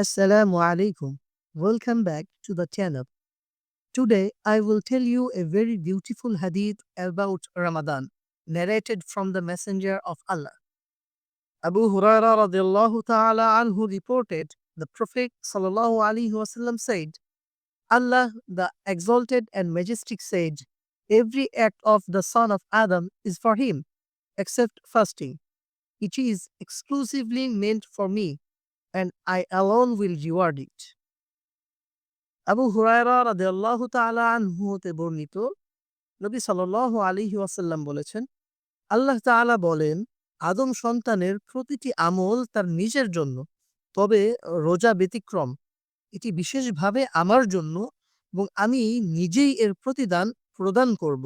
Assalamu alaikum. Welcome back to the channel. Today I will tell you a very beautiful hadith about Ramadan, narrated from the Messenger of Allah. Abu Huraira radiallahu ta'ala anhu reported the Prophet sallallahu alaihi wasallam said, Allah the exalted and majestic said, every act of the son of Adam is for him, except fasting. It is exclusively meant for me, and I alone will reward it. Abu Hurairah রাদিয়াল্লাহু তাআলা আনহু হতে বর্ণিত, নবী সাল্লাল্লাহু আলাইহি ওয়াসাল্লাম বলেছেন, আল্লাহ তাআলা বলেন, আদম সন্তানের প্রতিটি আমল তার নিজের জন্য, তবে রোজা ব্যতিক্রম এটি বিশেষভাবে আমার জন্য এবং আমি নিজেই এর প্রতিদান প্রদান করব